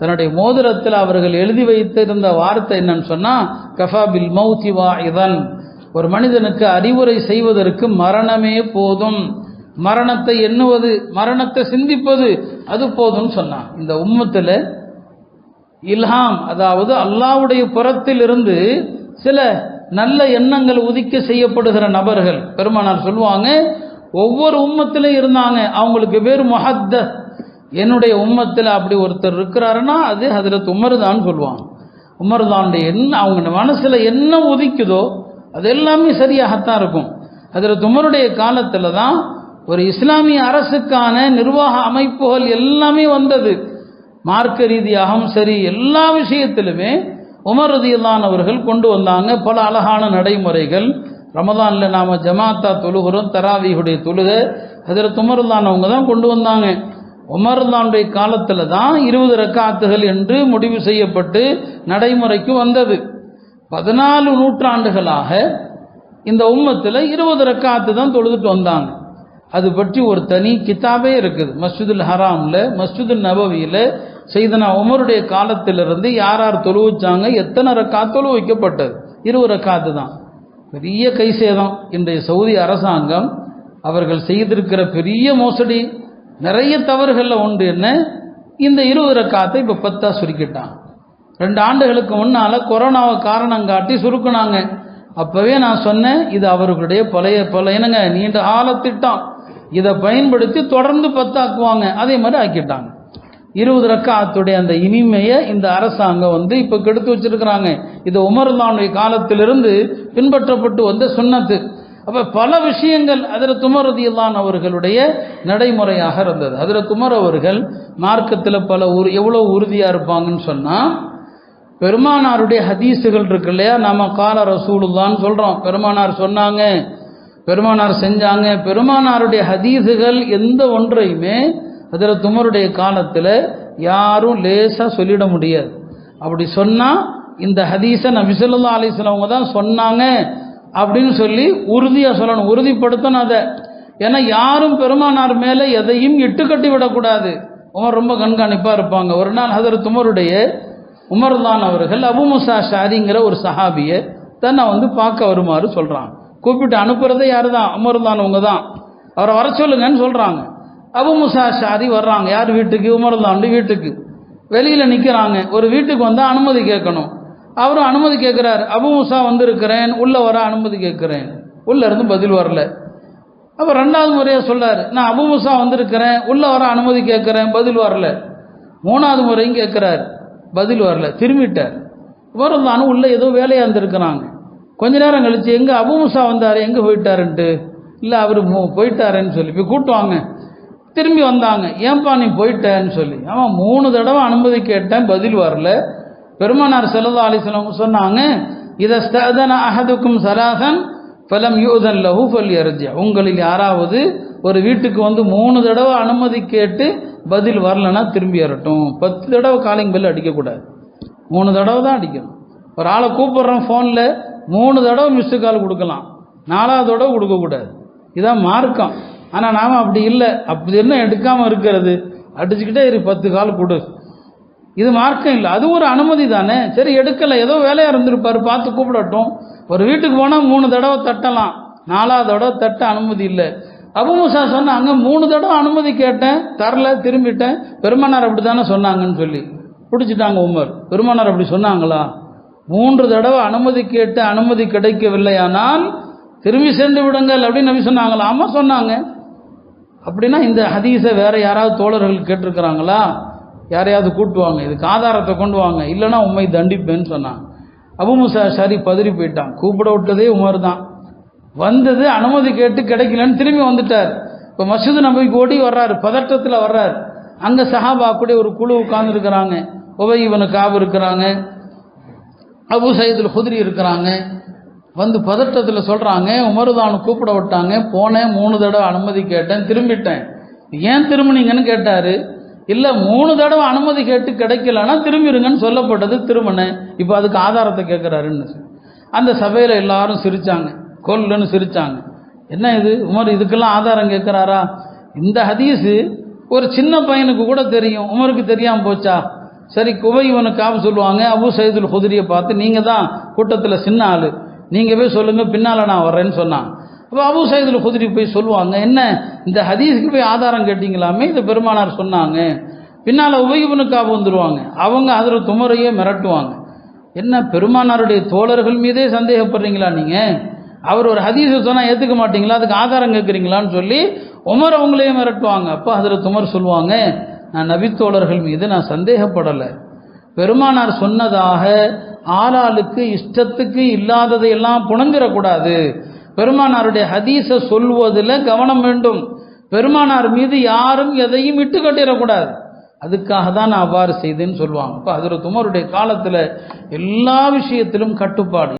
தன்னுடைய மோதிரத்தில் அவர்கள் எழுதி வைத்திருந்த வார்த்தை என்னன்னு சொன்னால் கஃபா பில் மௌத்தி வா இதன் ஒரு மனிதனுக்கு அறிவுரை செய்வதற்கு மரணமே போதும். மரணத்தை எண்ணுவது மரணத்தை சிந்திப்பது அது போதும்னு சொன்னான். இந்த உம்மத்தில் இல்ஹாம் அதாவது அல்லாவுடைய புறத்தில் இருந்து சில நல்ல எண்ணங்கள் உதிக்க செய்யப்படுகிற நபர்கள் பெருமானார் சொல்லுவாங்க ஒவ்வொரு உம்மத்திலும் இருந்தாங்க. அவங்களுக்கு பேர் மொஹத்த என்னுடைய உம்மத்தில் அப்படி ஒருத்தர் இருக்கிறாருன்னா அது ஹதரத் உமர் தான் சொல்லுவாங்க. உமர் தானுடைய என்ன அவங்க மனசில் என்ன உதிக்குதோ அது எல்லாமே சரியாகத்தான் இருக்கும். ஹதரத் உமருடைய காலத்தில் தான் ஒரு இஸ்லாமிய அரசுக்கான நிர்வாக அமைப்புகள் எல்லாமே வந்தது. மார்க்க ரீதியாகவும் சரி எல்லா விஷயத்திலுமே உமர் ரதியல்லான் அவர்கள் கொண்டு வந்தாங்க. பல அழகான நடைமுறைகள். ரமதானில் நாம் ஜமாத்தா தொழுகிறோம் தராவியுடைய தொழுகை. ஹதரத் உமர்லான் அவங்க தான் கொண்டு வந்தாங்க. உமர்தானுடைய காலத்தில் தான் இருபது ரக்காத்துகள் என்று முடிவு செய்யப்பட்டு நடைமுறைக்கு வந்தது. பதினாலு நூற்றாண்டுகளாக இந்த உம்மத்தில் இருபது ரக்காத்து தான் தொழுதுட்டு வந்தாங்க. அது பற்றி ஒரு தனி கித்தாபே இருக்குது. மஸ்ஜிதுல் ஹராமில் மஸ்ஜிதுல் நபவியில் செய்தனா உமருடைய காலத்திலிருந்து யார் யார் தொழுவிச்சாங்க எத்தனை ரக்கா தொழு வைக்கப்பட்டது? இருபது ரக்காத்து தான். பெரிய கை சேதம் இன்றைய சவுதி அரசாங்கம் அவர்கள் செய்திருக்கிற பெரிய மோசடி. நிறைய தவறுகளில் உண்டு என்ன? இந்த இருபது ரக்காத்தை இப்போ பத்தாக சுருக்கிட்டாங்க ரெண்டு ஆண்டுகளுக்கு முன்னால் கொரோனாவை காரணம் காட்டி சுருக்குனாங்க. அப்போவே நான் சொன்னேன் இது அவர்களுடைய பழைய பல என்னங்க நீண்ட கால திட்டம் இதை பயன்படுத்தி தொடர்ந்து பத்தாக்குவாங்க. அதே மாதிரி ஆக்கிட்டாங்க. இருபது ரக்காத்துடைய அந்த இனிமையை இந்த அரசாங்கம் வந்து இப்போ கெடுத்து வச்சிருக்கிறாங்க. இது உமர்தானுடைய காலத்திலிருந்து பின்பற்றப்பட்டு வந்த சுண்ணத்து. அப்போ பல விஷயங்கள் அதில் துமரதியில்லான் அவர்களுடைய நடைமுறையாக இருந்தது. அதில் துமர் அவர்கள் மார்க்கத்தில் பல உரு எவ்வளோ உறுதியாக இருப்பாங்கன்னு சொன்னால் பெருமானாருடைய ஹதீஸுகள் இருக்கு இல்லையா? நம்ம கால ரசூலுல்லான்னு சொல்கிறோம் பெருமானார் சொன்னாங்க பெருமானார் செஞ்சாங்க. பெருமானாருடைய ஹதீஸுகள் எந்த ஒன்றையுமே அதில் துமருடைய காலத்தில் யாரும் லேசாக சொல்லிட முடியாது. அப்படி சொன்னால் இந்த ஹதீஸை நபிசல்லா அலிஸ்லவங்க தான் சொன்னாங்க. அப்படின்னு சொல்லி உறுதியாக சொல்லணும். உறுதிப்படுத்தணும் அதை. ஏன்னா யாரும் பெருமானார் மேலே எதையும் இட்டுக்கட்டி விடக்கூடாது. உமர் ரொம்ப கண்காணிப்பாக இருப்பாங்க. ஒரு நாள் ஹதரத் உமருடைய உமர்தான் அவர்கள் அபு முசா ஷாரிங்கிற ஒரு சஹாபியை தன்னை வந்து பார்க்க வருமாறு சொல்கிறாங்க கூப்பிட்டு அனுப்புறதே யார் தான் உமர்தானவங்க தான் அவரை வர சொல்லுங்கன்னு சொல்கிறாங்க அபு முசா ஷாரி வர்றாங்க. யார் வீட்டுக்கு? உமர்தாண்டு வீட்டுக்கு. வெளியில் நிற்கிறாங்க ஒரு வீட்டுக்கு வந்தால் அனுமதி கேட்கணும். அவரும் அனுமதி கேட்குறாரு அபு மூசா வந்திருக்கிறேன் உள்ளே வர அனுமதி கேட்குறேன் உள்ளே இருந்து பதில் வரல. அப்போ ரெண்டாவது முறையாக சொல்கிறார் நான் அபு மூசா வந்திருக்கிறேன் உள்ளே வர அனுமதி கேட்குறேன் பதில் வரல. மூணாவது முறையும் கேட்குறாரு பதில் வரல. திரும்பிட்டார். உமர்தானும் உள்ளே ஏதோ வேலையாக இருந்திருக்கிறாங்க. கொஞ்ச நேரம் கழிச்சு எங்கே அபு மூசா வந்தார் எங்கே போயிட்டாருன்ட்டு? இல்லை அவர் போயிட்டாருன்னு சொல்லி. போய் கூட்டுவாங்க திரும்பி வந்தாங்க. ஏன்பா நீ போயிட்டேன்னு சொல்லி. அவன் மூணு தடவை அனுமதி கேட்டேன் பதில் வரல. பெருமானார் செல்லா அலிஸ்லாம் சொன்னாங்க இதை ஸ்ததன அஹதுக்கும் சலாசன் ஃபலம் யூதன் லஹு ஃபல் எரஜியா உங்களில் யாராவது ஒரு வீட்டுக்கு வந்து மூணு தடவை அனுமதி கேட்டு பதில் வரலன்னா திரும்பி வரட்டும். பத்து தடவை காலிங் பெல் அடிக்கக்கூடாது. மூணு தடவை தான் அடிக்கணும். ஒரு ஆளை கூப்பிட்றோம் ஃபோனில் மூணு தடவை மிஸ்டு கால் கொடுக்கலாம். நாலாவது தடவை கொடுக்கக்கூடாது. இதான் மார்க்கம். ஆனால் நாம் அப்படி இல்லை. அப்படி என்ன எடுக்காமல் இருக்கிறது? அடிச்சுக்கிட்டே இரு பத்து கால் கொடு. இது மார்க்கம் இல்லை. அது ஒரு அனுமதி தானே. சரி எடுக்கலை. ஏதோ வேலையாக இருந்திருப்பார். பார்த்து கூப்பிடட்டும். ஒரு வீட்டுக்கு போனால் மூணு தடவை தட்டலாம். நாலாவது தடவை தட்ட அனுமதி இல்லை. அபுமுசா சொன்னாங்க மூணு தடவை அனுமதி கேட்டேன். தரல திரும்பிட்டேன். பெருமானார் அப்படி தானே சொன்னாங்கன்னு சொல்லி. பிடிச்சிட்டாங்க உமர். பெருமானார் அப்படி சொன்னாங்களா? மூன்று தடவை அனுமதி கேட்டு அனுமதி கிடைக்கவில்லையானால் திரும்பி சென்று விடுங்கள். அப்படின்னு நம்பி சொன்னாங்களா? ஆமாம் சொன்னாங்க. அப்படின்னா இந்த ஹதீஸை வேற யாராவது தோழர்கள் கேட்டிருக்கிறாங்களா? யாரையாவது கூட்டுவாங்க இதுக்கு ஆதாரத்தை கொண்டு வாங்க இல்லைன்னா உண்மை தண்டிப்பேன்னு சொன்னாங்க. அபுமுசா ஷாரி பதறி போயிட்டான். கூப்பிட விட்டதே உமர் தான். வந்தது அனுமதி கேட்டு கிடைக்கலன்னு திரும்பி வந்துட்டார். இப்போ மசூது நம்பிக்கை ஓடி வர்றாரு பதட்டத்தில் வர்றார். அங்கே சஹாபா கூட ஒரு குழு உட்கார்ந்துருக்கிறாங்க. உபய் இவனு காபு இருக்கிறாங்க. அபு சயீதுல் குதிரி இருக்கிறாங்க. வந்து பதட்டத்தில் சொல்கிறாங்க உமருதான் கூப்பிட விட்டாங்க. போனேன் மூணு தடவை அனுமதி கேட்டேன் திரும்பிட்டேன். ஏன் திரும்பினீங்கன்னு கேட்டார். இல்லை மூணு தடவை அனுமதி கேட்டு கிடைக்கலன்னா திரும்பிடுங்கன்னு சொல்லப்பட்டது திருமண. இப்போ அதுக்கு ஆதாரத்தை கேட்குறாருன்னு அந்த சபையில் எல்லாரும் சிரித்தாங்க கொல்லுன்னு சிரித்தாங்க என்ன இது? உமர் இதுக்கெல்லாம் ஆதாரம் கேட்குறாரா இந்த ஹதீஸு ஒரு சின்ன பையனுக்கு கூட தெரியும். உமருக்கு தெரியாமல் போச்சா? சரி குவைவனுக்காக சொல்லுவாங்க. அபு சைதுல் குதிரியை பார்த்து நீங்கள் தான் கூட்டத்தில் சின்ன ஆள். நீங்கள் போய் சொல்லுங்கள் பின்னால் நான் வர்றேன்னு சொன்னான். அப்போ அபு சைதுல் குதிரி போய் சொல்லுவாங்க என்ன இந்த ஹதீஸுக்கு போய் ஆதாரம் கேட்டிங்களாமே? இந்த பெருமானார் சொன்னாங்க. பின்னால் உபயோகப்பனுக்காக வந்துடுவாங்க அவங்க அதில் துமரையே மிரட்டுவாங்க. என்ன பெருமானாருடைய தோழர்கள் மீதே சந்தேகப்படுறீங்களா நீங்கள் அவர் ஒரு ஹதீஸை சொன்னால் ஏற்றுக்க மாட்டீங்களா? அதுக்கு ஆதாரம் கேட்குறீங்களான்னு சொல்லி உமர் அவங்களையே மிரட்டுவாங்க. அப்போ அதில் துமர் சொல்லுவாங்க நான் நபித்தோழர்கள் மீது நான் சந்தேகப்படலை. பெருமானார் சொன்னதாக ஆளாளுக்கு இஷ்டத்துக்கு இல்லாததையெல்லாம் புனஞ்சிடக்கூடாது பெருமானாருடைய ஹதீஸை சொல்வதில் கவனம் வேண்டும். பெருமானார் மீது யாரும் எதையும் இட்டு கட்டிடக்கூடாது. அதுக்காக தான் நான் அவ்வாறு செய்தேன்னு சொல்லுவாங்க. இப்போ அதில் துமருடைய காலத்தில் எல்லா விஷயத்திலும் கட்டுப்பாடு.